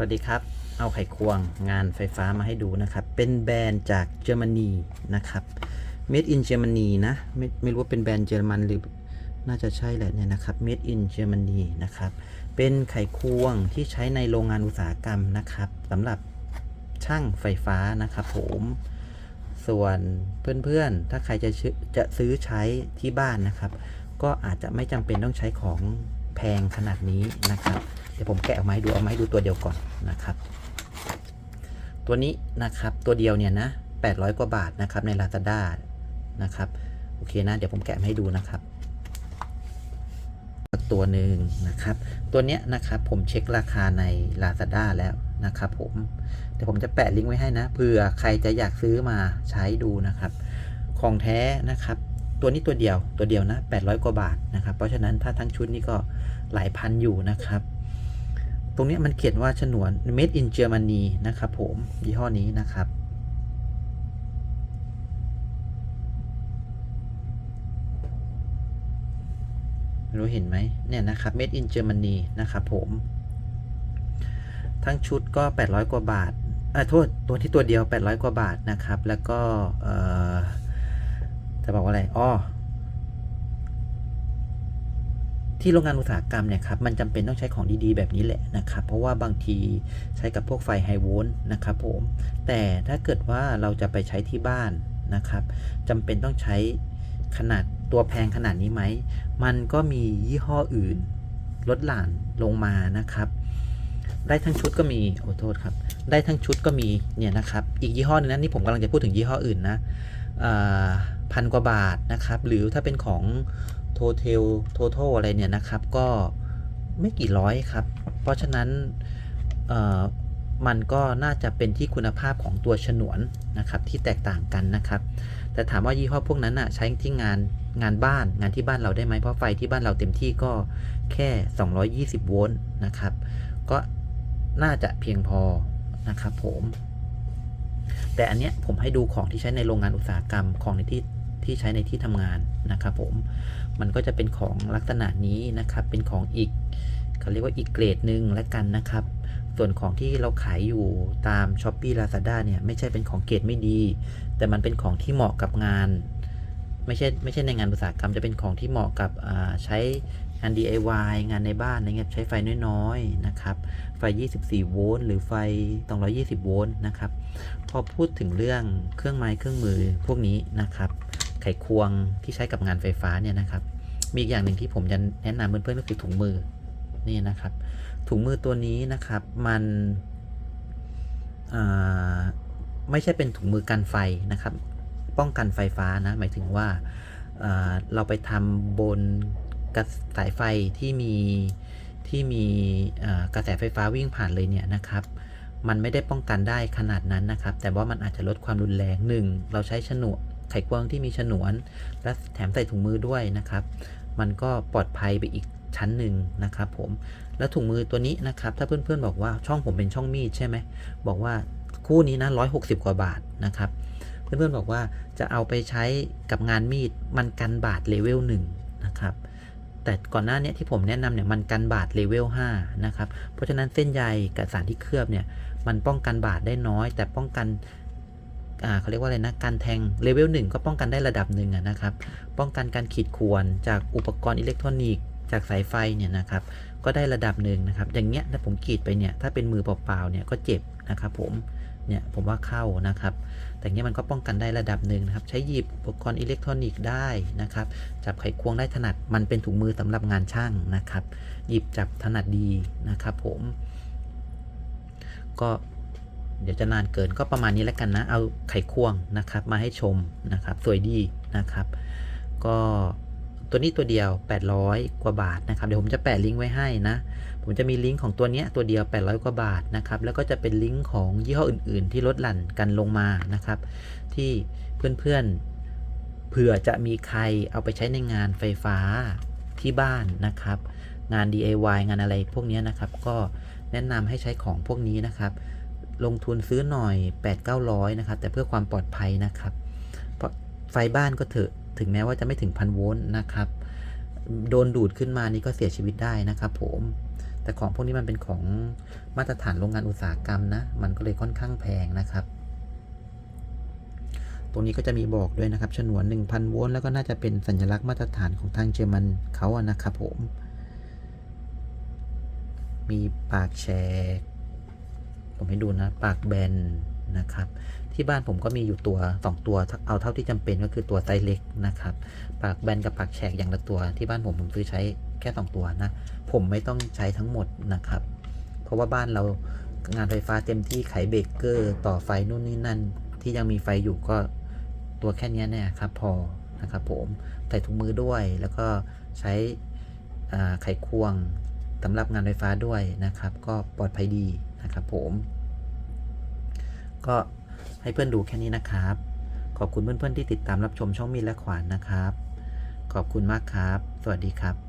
สวัสดีครับ เอาไขควงงานไฟฟ้ามาให้ดูนะครับ เป็นแบรนด์จากเยอรมนีนะครับ made in Germany นะ ไม่ไม่รู้ว่าเป็นแบรนด์เยอรมันหรือน่าจะใช่แหละเนี่ยนะครับ made in Germany นะครับ เป็นไขควงที่ใช้ในโรงงานอุตสาหกรรมนะครับสำหรับช่างไฟฟ้านะครับผม ส่วนเพื่อนๆ ถ้าใครจะจะซื้อใช้ที่บ้านนะครับ ก็อาจจะไม่จำเป็นต้องใช้ของแพงขนาดนี้นะครับ ดี๋ยวผมแกะออกมาให้ดูเอามาให้ดูตัวเดียวก่อนนะครับ ตัวนี้นะครับตัวเดียวเนี่ยนะ800 กว่าบาทนะครับใน Lazada นะครับโอเคนะเดี๋ยวผมแกะให้ดูนะครับ ตัวหนึ่งนะครับ ตัวเนี้ยนะครับผมเช็คราคาใน Lazada แล้วนะครับผมเดี๋ยวผมจะแปะลิงก์ไว้ให้นะเผื่อใครจะอยากซื้อมาใช้ดูนะครับ ของแท้นะครับ ตัวนี้ตัวเดียวตัวเดียวนะ800 กว่าบาทนะครับ เพราะฉะนั้นถ้าทั้งชุดนี้ก็หลายพันอยู่นะครับ ตรงนี้มันเขียนว่าฉนวน made in Germany นะครับผม ยี่ห้อนี้นะครับ รู้เห็นไหมเนี่ยนะครับ made in Germany นะครับผม ทั้งชุดก็ 800 กว่าบาทอ่อโทษ ตัวที่ตัวเดียว 800 กว่าบาทนะครับ แล้วก็ เอ่อ จะบอกว่าอะไรอ้อ ที่โรงงานอุตสาหกรรมเนี่ยครับมันจำเป็นต้องใช้ของดีๆ แบบนี้แหละนะครับ เพราะว่าบางทีใช้กับพวกไฟไฮโวลต์นะครับผมแต่ถ้าเกิดว่าเราจะไปใช้ที่บ้านนะครับจำเป็นต้องใช้ขนาดตัวแพงขนาดนี้ไหม มันก็มียี่ห้ออื่นลดหลั่นลงมานะครับ ได้ทั้งชุดก็มีโอ้โทษครับ ได้ทั้งชุดก็มีเนี่ยนะครับ อีกยี่ห้อหนึงนะนี่ผมกำลังจะพูดถึงยี่ห้ออื่นนะพันกว่าบาทนะครับ หรือถ้าเป็นของ โทเทลโท t a l อะไรเนี่ยนะครับ ก็ไม่กี่ร้อยครับ เพราะฉะนั้นมันก็น่าจะเป็นที่คุณภาพของตัวฉนวนนะครับที่แตกต่างกันนะครับ แต่ถามว่ายี่ห้อพวกนั้นอะใช้ที่งานงานบ้านงานที่บ้านเราได้ไหมเพราะไฟที่บ้านเราเต็มที่ก็แค่ 220 โวลต์นะครับ ก็น่าจะเพียงพอนะครับผม แต่อันเนี้ยผมให้ดูของที่ใช้ในโรงงานอุตสาหกรรมของในที่ที่ใช้ในที่ทำงานนะครับผม มันก็จะเป็นของลักษณะนี้นะครับ เป็นของอีกเขาเรียกว่าอีกเกรดหนึ่งแล้วกันนะครับ ส่วนของที่เราขายอยู่ตาม s h อ p e e Lazada เนี่ยไม่ใช่เป็นของเกรดไม่ดี แต่มันเป็นของที่เหมาะกับงาน ไม่ใช่ไม่ใช่ในงานอุตสาหกรรมจะเป็นของที่เหมาะกับใช้งาน DIY งานในบ้านอะไรเงี้ยใช้ไฟน้อยๆนะครับ ไฟ 24 โวลต์หรือไฟ 220 โวลต์นะครับ พอพูดถึงเรื่องเครื่องไม้เครื่องมือพวกนี้นะครับ ไขควงที่ใช้กับงานไฟฟ้าเนี่ยนะครับ มีอีกอย่างหนึ่งที่ผมจะแนะนำเพื่อนๆก็คือถุงมือนี่นะครับ ถุงมือตัวนี้นะครับมันไม่ใช่เป็นถุงมือกันไฟนะครับ ป้องกันไฟฟ้านะหมายถึงว่าเอ่อเราไปทำบนกระสายไฟที่มีที่มีกระแสไฟฟ้าวิ่งผ่านเลยเนี่ยนะครับ มันไม่ได้ป้องกันได้ขนาดนั้นนะครับ แต่ว่ามันอาจจะลดความรุนแรงหนึ่งเราใช้ฉนวน ไขควงที่มีฉนวน และแถมใส่ถุงมือด้วยนะครับ มันก็ปลอดภัยไปอีกชั้นหนึ่งนะครับผม แล้วถุงมือตัวนี้นะครับ ถ้าเพื่อนๆบอกว่าช่องผมเป็นช่องมีดใช่ไหม บอกว่าคู่นี้นะ160กสิบกว่าบาทนะครับ เพื่อนๆบอกว่าจะเอาไปใช้กับงานมีดมันกันบาดเลเวล1นะครับ แต่ก่อนหน้านี้ที่ผมแนะนำเนี่ยมันกันบาดเลเวล5นะครับ เพราะฉะนั้นเส้นใยกับสารที่เคลือบเนี่ยมันป้องกันบาดได้น้อย แต่ป้องกัน เขาเรียกว่าอะไรนะการแทงเลเวล1ก็ป้องกันได้ระดับหนึ่งนะครับ ป้องกันการขีดข่วนจากอุปกรณ์อิเล็กทรอนิกส์จากสายไฟเนี่ยนะครับ ก็ได้ระดับหนึ่งนะครับ อย่างเงี้ยถ้าผมกรีดไปเนี่ยถ้าเป็นมือเปล่าๆเนี่ยก็เจ็บนะครับ ผมเนี่ยผมว่าเข้านะครับ แต่เงี้ยมันก็ป้องกันได้ระดับหนึ่งนะครับ ใช้หยิบอุปกรณ์อิเล็กทรอนิกส์ได้นะครับ จับไขควงได้ถนัด มันเป็นถุงมือสำหรับงานช่างนะครับ หยิบจับถนัดดีนะครับ ผม ก็ เดี๋ยวจะนานเกินก็ประมาณนี้แล้วกันนะ เอาไขควงนะครับ มาให้ชมนะครับ สวยดีนะครับ ก็ตัวนี้ตัวเดียว 800 กว่าบาทนะครับ เดี๋ยวผมจะแปะลิงก์ไว้ให้นะ ผมจะมีลิงก์ของตัวนี้ตัวเดียว 800 กว่าบาทนะครับ แล้วก็จะเป็นลิงก์ของยี่ห้ออื่น ๆ ที่ลดหลั่นกันลงมานะครับ ที่เพื่อนๆ เผื่อจะมีใครเอาไปใช้ในงานไฟฟ้าที่บ้านนะครับ งาน DIY งานอะไรพวกนี้นะครับ ก็แนะนำให้ใช้ของพวกนี้นะครับ ลงทุนซื้อหน่อย 8-900 นะครับ แต่เพื่อความปลอดภัยนะครับ เพราะไฟบ้านก็เถอะถึงแม้ว่าจะไม่ถึงพันโวลต์นะครับ โดนดูดขึ้นมานี่ก็เสียชีวิตได้นะครับผม แต่ของพวกนี้มันเป็นของมาตรฐานโรงงานอุตสาหกรรมนะ มันก็เลยค่อนข้างแพงนะครับ ตรงนี้ก็จะมีบอกด้วยนะครับฉนวน 1,000 โวลต์แล้วก็น่าจะเป็นสัญลักษณ์มาตรฐานของทางเยอรมันเขาอะนะครับผม มีปากแฉก ผมให้ดูนะ ปากแบนนะครับ ที่บ้านผมก็มีอยู่ตัว 2 ตัว เอาเท่าที่จำเป็นก็คือตัวไซส์เล็กนะครับ ปากแบนกับปากแฉกอย่างละตัว ที่บ้านผมผมซื้อใช้แค่ 2 ตัวนะ ผมไม่ต้องใช้ทั้งหมดนะครับ เพราะว่าบ้านเรางานไฟฟ้าเต็มที่ไขเบรกเกอร์ต่อไฟนู่นนี่นั่น ที่ยังมีไฟอยู่ก็ตัวแค่นี้เนี่ยครับพอนะครับผมใส่ถุงมือด้วยแล้วก็ใช้ไขควง สำหรับงานไฟฟ้าด้วยนะครับ ก็ปลอดภัยดีนะครับผม ก็ให้เพื่อนดูแค่นี้นะครับ ขอบคุณเพื่อนๆที่ติดตามรับชมช่องมีและขวานนะครับ ขอบคุณมากครับ สวัสดีครับ